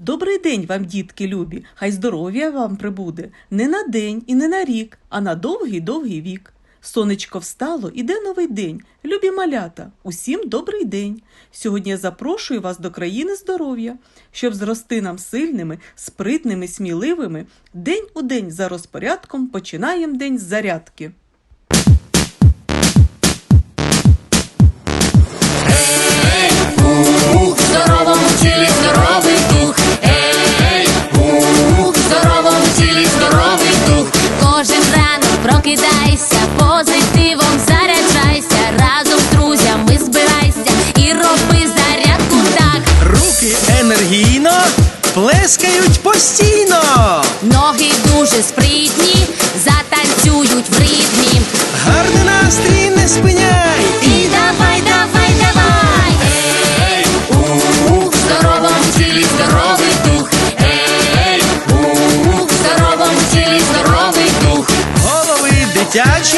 Добрий день вам, дітки любі, хай здоров'я вам прибуде не на день і не на рік, а на довгий довгий вік. Сонечко встало, іде новий день. Любі малята, усім добрий день. Сьогодні я запрошую вас до країни здоров'я, щоб зрости нам сильними, спритними, сміливими. День у день за розпорядком починаємо день з зарядки. Позитивом заряджайся, разом з друзями збирайся і роби зарядку так. Руки енергійно плескають постійно. Ноги дуже спритні, затанцюють в ритмі. Гарний настрій не спиняй. І давай, давай, давай. Ей, ух, в здоровому тілі здоровий дух. Ей, ух, в здоровому тілі здоровий дух. Голови дитячі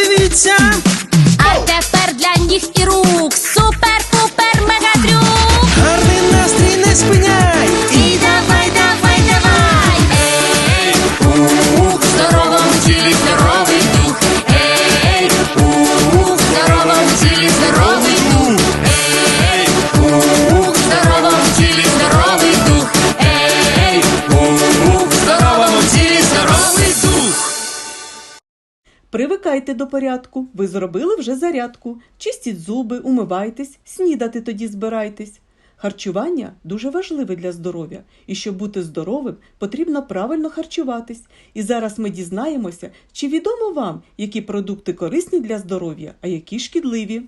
Привикайте до порядку, ви зробили вже зарядку. Чистіть зуби, умивайтесь, снідати тоді збирайтесь. Харчування дуже важливе для здоров'я, і щоб бути здоровим, потрібно правильно харчуватись. І зараз ми дізнаємося, чи відомо вам, які продукти корисні для здоров'я, а які шкідливі.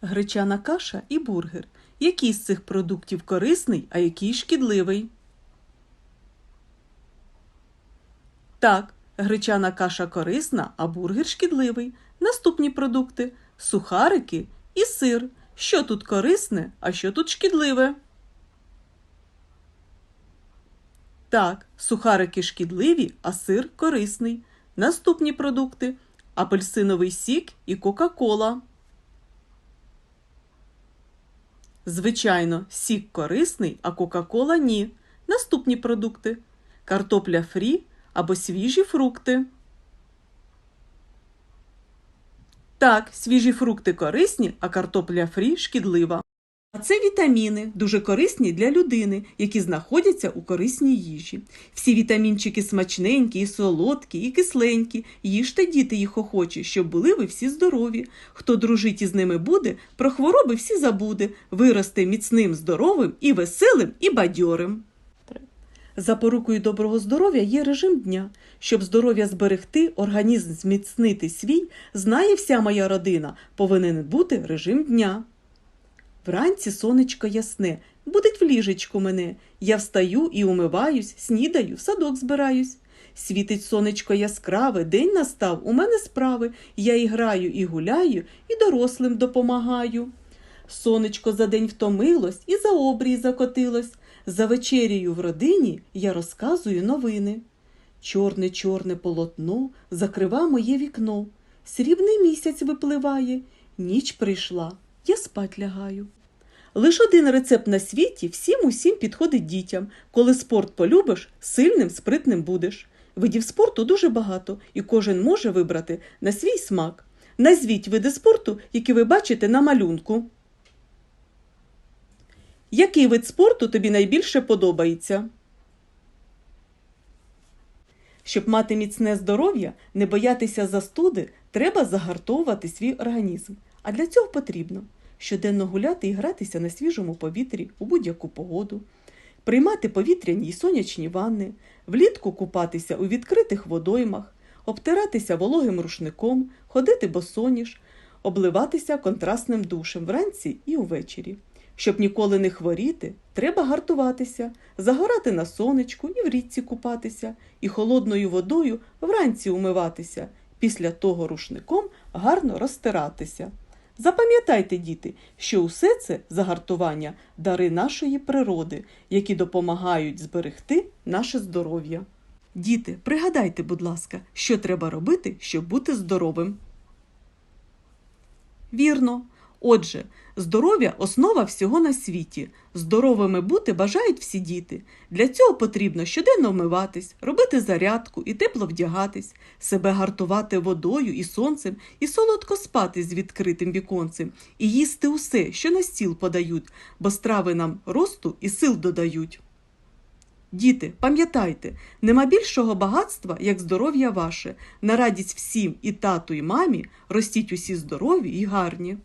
Гречана каша і бургер. Який з цих продуктів корисний, а який шкідливий? Так, гречана каша корисна, а бургер шкідливий. Наступні продукти сухарики і сир. Що тут корисне, а що тут шкідливе? Так, сухарики шкідливі, а сир корисний. Наступні продукти апельсиновий сік і Кока-Кола. Звичайно, сік корисний, а Кока-Кола ні. Наступні продукти картопля фрі або свіжі фрукти. Так, свіжі фрукти корисні, а картопля фрі шкідлива. А це вітаміни, дуже корисні для людини, які знаходяться у корисній їжі. Всі вітамінчики смачненькі, і солодкі, і кисленькі. Їжте діти їх охочі, щоб були ви всі здорові. Хто дружить із ними буде, про хвороби всі забуде, виросте міцним, здоровим і веселим, і бадьорим. Запорукою доброго здоров'я є режим дня. Щоб здоров'я зберегти, організм зміцнити свій, знає вся моя родина, повинен бути режим дня. Вранці сонечко ясне, будить в ліжечку мене. Я встаю і умиваюсь, снідаю, в садок збираюсь. Світить сонечко яскраве, день настав, у мене справи. Я і граю, і гуляю, і дорослим допомагаю. Сонечко за день втомилось і за обрій закотилось. За вечерію в родині я розказую новини. Чорне чорне полотно закрива моє вікно. Срібний місяць випливає, ніч прийшла, я спать лягаю. Лиш один рецепт на світі всім усім підходить дітям. Коли спорт полюбиш, сильним, спритним будеш. Видів спорту дуже багато, і кожен може вибрати на свій смак. Назвіть види спорту, які ви бачите на малюнку. Який вид спорту тобі найбільше подобається? Щоб мати міцне здоров'я, не боятися застуди, треба загартовувати свій організм. А для цього потрібно щоденно гуляти і гратися на свіжому повітрі у будь-яку погоду, приймати повітряні й сонячні ванни, влітку купатися у відкритих водоймах, обтиратися вологим рушником, ходити босоніж, обливатися контрастним душем вранці і увечері. Щоб ніколи не хворіти, треба гартуватися, загорати на сонечку і в річці купатися, і холодною водою вранці умиватися, після того рушником гарно розтиратися. Запам'ятайте, діти, що усе це загартування дари нашої природи, які допомагають зберегти наше здоров'я. Діти, пригадайте, будь ласка, що треба робити, щоб бути здоровим. Вірно. Отже, здоров'я основа всього на світі. Здоровими бути бажають всі діти. Для цього потрібно щоденно вмиватись, робити зарядку і тепло вдягатись, себе гартувати водою і сонцем, і солодко спати з відкритим віконцем, і їсти усе, що на стіл подають, бо страви нам росту і сил додають. Діти, пам'ятайте, нема більшого багатства, як здоров'я ваше. На радість всім і тату, і мамі ростіть усі здорові і гарні.